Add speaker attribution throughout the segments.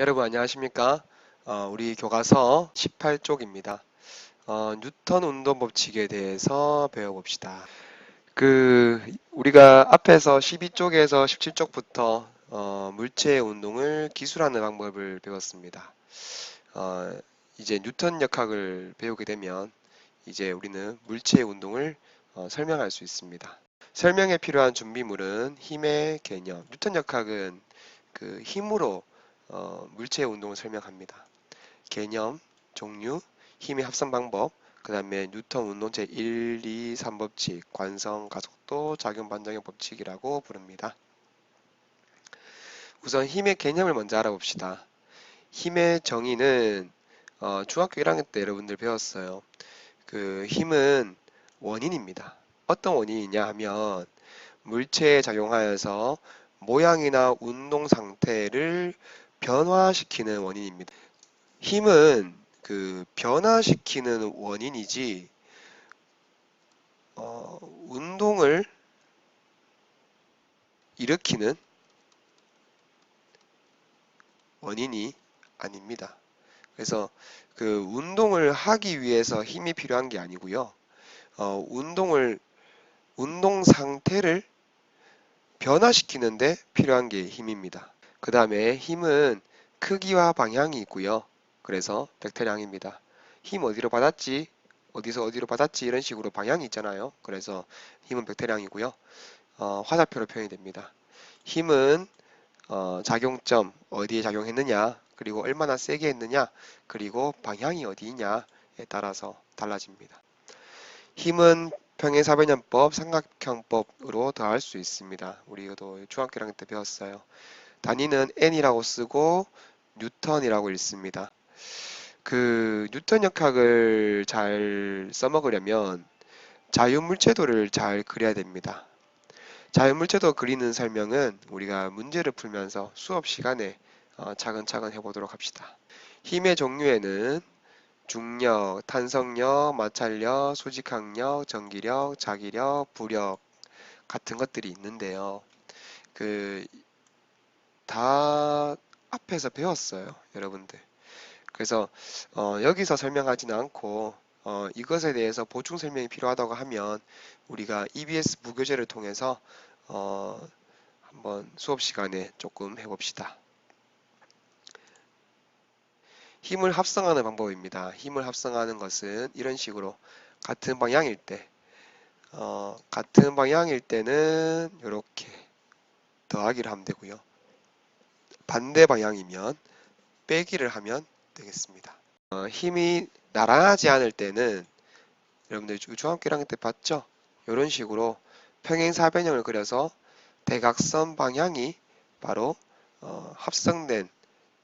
Speaker 1: 여러분 안녕하십니까? 어, 우리 교과서 18쪽입니다. 어, 뉴턴 운동 법칙에 대해서 배워봅시다. 그 우리가 앞에서 12쪽에서 17쪽부터 어, 물체의 운동을 기술하는 방법을 배웠습니다. 어, 이제 뉴턴 역학을 배우게 되면 이제 우리는 물체의 운동을 어, 설명할 수 있습니다. 설명에 필요한 준비물은 힘의 개념. 뉴턴 역학은 그 힘으로 어, 물체의 운동을 설명합니다. 개념, 종류, 힘의 합성 방법, 그 다음에 뉴턴 운동체 1, 2, 3법칙, 관성, 가속도, 작용 반작용 법칙이라고 부릅니다. 우선 힘의 개념을 먼저 알아봅시다. 힘의 정의는 어, 중학교 1학년 때 여러분들 배웠어요. 그 힘은 원인입니다. 어떤 원인이냐 하면 물체에 작용하여서 모양이나 운동 상태를 변화시키는 원인입니다. 힘은 그 변화시키는 원인이지 어, 운동을 일으키는 원인이 아닙니다. 그래서 그 운동을 하기 위해서 힘이 필요한 게 아니고요. 어, 운동을 운동 상태를 변화시키는데 필요한 게 힘입니다. 그 다음에 힘은 크기와 방향이 있고요. 그래서 벡터량입니다. 힘 어디로 받았지? 어디서 어디로 받았지? 이런 식으로 방향이 있잖아요. 그래서 힘은 벡터량이고요. 어, 화살표로 표현이 됩니다. 힘은 어, 작용점 어디에 작용했느냐 그리고 얼마나 세게 했느냐 그리고 방향이 어디냐에 따라서 달라집니다. 힘은 평행사변연법, 삼각형법으로 더할 수 있습니다. 우리도 중학교 1학년 때 배웠어요. 단위는 n이라고 쓰고 뉴턴이라고 읽습니다. 그 뉴턴 역학을 잘 써먹으려면 자유물체도를 잘 그려야 됩니다. 자유물체도 그리는 설명은 우리가 문제를 풀면서 수업 시간에 어, 차근차근 해보도록 합시다. 힘의 종류에는 중력, 탄성력, 마찰력, 수직항력, 전기력, 자기력, 부력 같은 것들이 있는데요. 그 다 앞에서 배웠어요, 여러분들. 그래서 어, 여기서 설명하지는 않고 어, 이것에 대해서 보충 설명이 필요하다고 하면 우리가 EBS 무교재를 통해서 어, 한번 수업 시간에 조금 해봅시다. 힘을 합성하는 방법입니다. 힘을 합성하는 것은 이런 식으로 같은 방향일 때 어, 같은 방향일 때는 이렇게 더하기를 하면 되고요. 반대 방향이면 빼기를 하면 되겠습니다. 어, 힘이 나란하지 않을 때는 여러분들 중학교 1학년 때 봤죠? 이런 식으로 평행사변형을 그려서 대각선 방향이 바로 어, 합성된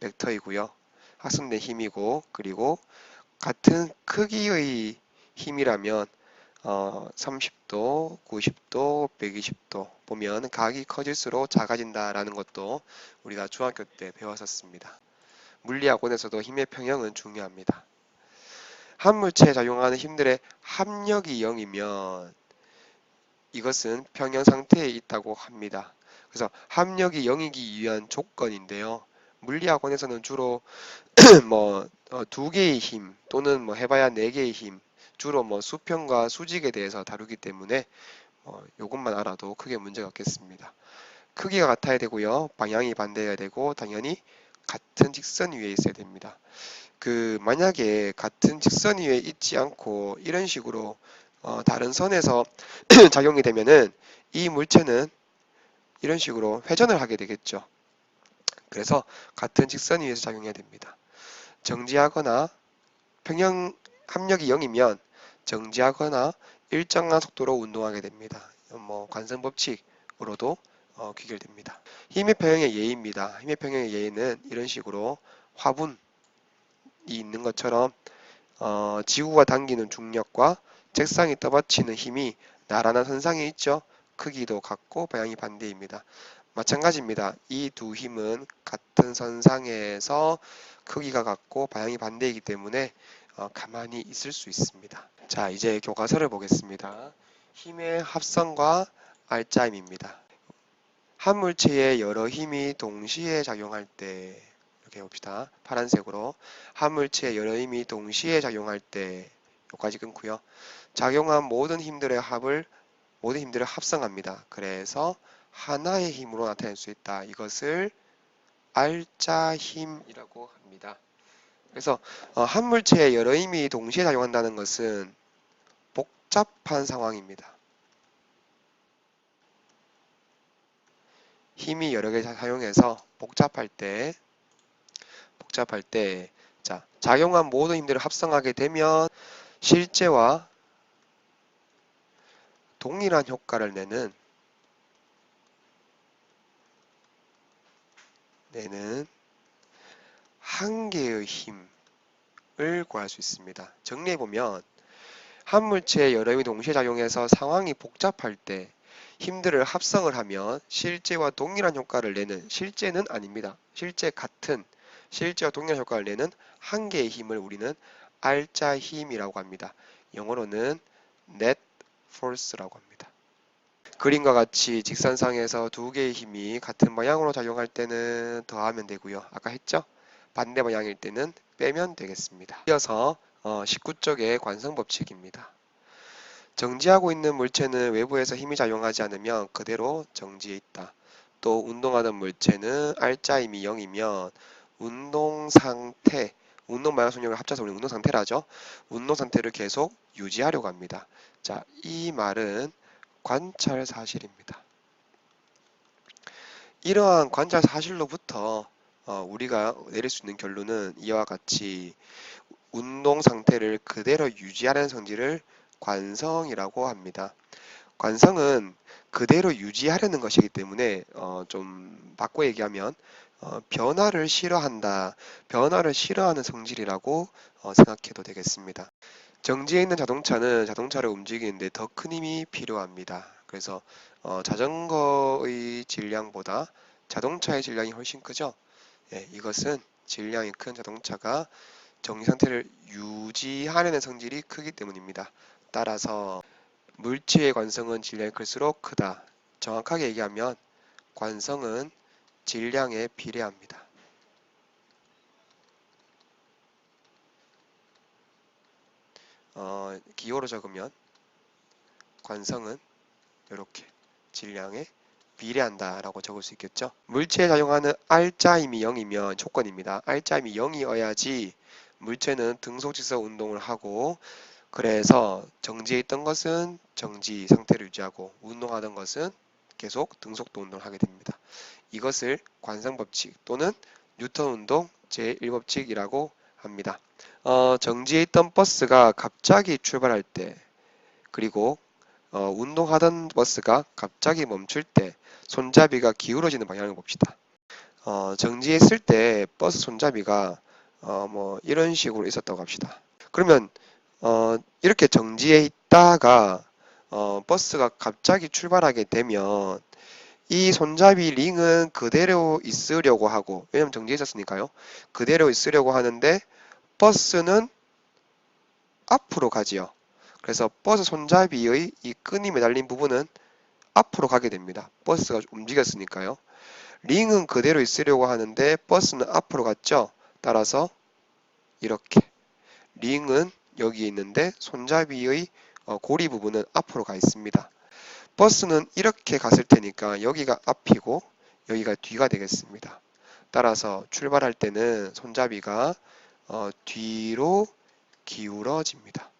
Speaker 1: 벡터이고요. 합성된 힘이고 그리고 같은 크기의 힘이라면 어, 30도, 90도, 120도 보면 각이 커질수록 작아진다라는 것도 우리가 중학교 때 배웠었습니다. 물리학원에서도 힘의 평형은 중요합니다. 한 물체에 작용하는 힘들의 합력이 0이면 이것은 평형 상태에 있다고 합니다. 그래서 합력이 0이기 위한 조건인데요. 물리학원에서는 주로 뭐 두 개의 힘 또는 뭐 해봐야 네 개의 힘 주로 뭐 수평과 수직에 대해서 다루기 때문에 뭐 이것만 알아도 크게 문제가 없겠습니다. 크기가 같아야 되고요. 방향이 반대해야 되고 당연히 같은 직선 위에 있어야 됩니다. 그 만약에 같은 직선 위에 있지 않고 이런 식으로 어 다른 선에서 작용이 되면은 이 물체는 이런 식으로 회전을 하게 되겠죠. 그래서 같은 직선 위에서 작용해야 됩니다. 정지하거나 평형 합력이 0이면 정지하거나 일정한 속도로 운동하게 됩니다. 뭐 관성 법칙으로도 어, 귀결됩니다. 힘의 평형의 예입니다. 힘의 평형의 예는 이런 식으로 화분이 있는 것처럼 어, 지구가 당기는 중력과 책상이 떠받치는 힘이 나란한 선상에 있죠. 크기도 같고 방향이 반대입니다. 마찬가지입니다. 이 두 힘은 같은 선상에서 크기가 같고 방향이 반대이기 때문에 어, 가만히 있을 수 있습니다. 자, 이제 교과서를 보겠습니다. 힘의 합성과 알짜임입니다. 한 물체에 여러 힘이 동시에 작용할 때 이렇게 해봅시다. 파란색으로 한 물체의 여러 힘이 동시에 작용할 때 여기까지 끊고요. 작용한 모든 힘들의 합을 모든 힘들을 합성합니다. 그래서 하나의 힘으로 나타낼 수 있다. 이것을 알자 힘이라고 합니다. 그래서 어, 한 물체에 여러 힘이 동시에 작용한다는 것은 복잡한 상황입니다. 힘이 여러 개 사용해서 복잡할 때 복잡할 때 자, 작용한 모든 힘들을 합성하게 되면 실제와 동일한 효과를 내는 내는 한 개의 힘을 구할 수 있습니다. 정리해 보면 한 물체의 여러 힘이 동시에 작용해서 상황이 복잡할 때 힘들을 합성을 하면 실제와 동일한 효과를 내는 실제는 아닙니다. 실제 같은 실제와 동일한 효과를 내는 한 개의 힘을 우리는 알자 힘이라고 합니다. 영어로는 net force라고 합니다. 그림과 같이 직선상에서 두 개의 힘이 같은 방향으로 작용할 때는 더하면 되고요. 아까 했죠? 반대 방향일 때는 빼면 되겠습니다. 이어서 19쪽의 관성 법칙입니다. 정지하고 있는 물체는 외부에서 힘이 작용하지 않으면 그대로 정지해 있다. 또 운동하는 물체는 알자 힘이 0이면 운동 상태, 운동 마이너스 능력을 합쳐서 우리 운동 상태라죠. 운동 상태를 계속 유지하려고 합니다. 자, 이 말은 관찰 사실입니다. 이러한 관찰 사실로부터 어, 우리가 내릴 수 있는 결론은 이와 같이 운동 상태를 그대로 유지하는 성질을 관성이라고 합니다. 관성은 그대로 유지하려는 것이기 때문에 어, 좀 바꿔 얘기하면 어, 변화를 싫어한다, 변화를 싫어하는 성질이라고 어, 생각해도 되겠습니다. 정지해 있는 자동차는 자동차를 움직이는데 더 큰 힘이 필요합니다. 그래서 어, 자전거의 질량보다 자동차의 질량이 훨씬 크죠. 예, 이것은 질량이 큰 자동차가 정지 상태를 유지하려는 성질이 크기 때문입니다. 따라서 물체의 관성은 질량이 클수록 크다. 정확하게 얘기하면 관성은 질량에 비례합니다. 어, 기호로 적으면 관성은 이렇게 질량에 비례한다라고 적을 수 있겠죠. 물체에 작용하는 R자임이 0이면 조건입니다. R자임이 0이어야지 물체는 등속직선 운동을 하고 그래서 정지해 있던 것은 정지 상태를 유지하고 운동하던 것은 계속 등속도 운동을 하게 됩니다. 이것을 관성법칙 또는 뉴턴 운동 제1법칙이라고 합니다. 어, 정지해 있던 버스가 갑자기 출발할 때 그리고 어, 운동하던 버스가 갑자기 멈출 때 손잡이가 기울어지는 방향을 봅시다. 어, 정지했을 때 버스 손잡이가 어, 뭐 이런 식으로 있었다고 합시다. 그러면 어, 이렇게 정지해 있다가 어, 버스가 갑자기 출발하게 되면 이 손잡이 링은 그대로 있으려고 하고 왜냐면 정지해 있었으니까요. 그대로 있으려고 하는데 버스는 앞으로 가지요. 그래서 버스 손잡이의 이 끈이 매달린 부분은 앞으로 가게 됩니다. 버스가 움직였으니까요. 링은 그대로 있으려고 하는데 버스는 앞으로 갔죠. 따라서 이렇게 링은 여기 있는데 손잡이의 어, 고리 부분은 앞으로 가 있습니다. 버스는 이렇게 갔을 테니까 여기가 앞이고 여기가 뒤가 되겠습니다. 따라서 출발할 때는 손잡이가 어, 뒤로 기울어집니다.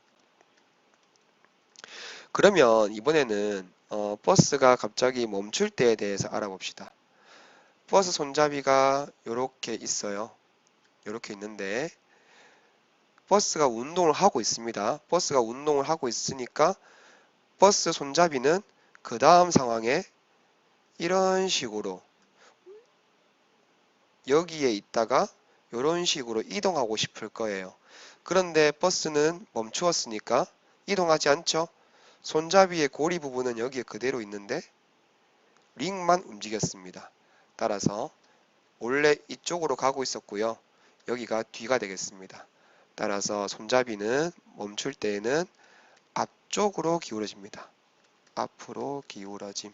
Speaker 1: 그러면 이번에는 어, 버스가 갑자기 멈출 때에 대해서 알아봅시다. 버스 손잡이가 이렇게 있어요. 이렇게 있는데 버스가 운동을 하고 있습니다. 버스가 운동을 하고 있으니까 버스 손잡이는 그 다음 상황에 이런 식으로 여기에 있다가 이런 식으로 이동하고 싶을 거예요. 그런데 버스는 멈추었으니까 이동하지 않죠. 손잡이의 고리 부분은 여기에 그대로 있는데 링만 움직였습니다. 따라서 원래 이쪽으로 가고 있었고요. 여기가 뒤가 되겠습니다. 따라서 손잡이는 멈출 때에는 앞쪽으로 기울어집니다. 앞으로 기울어짐.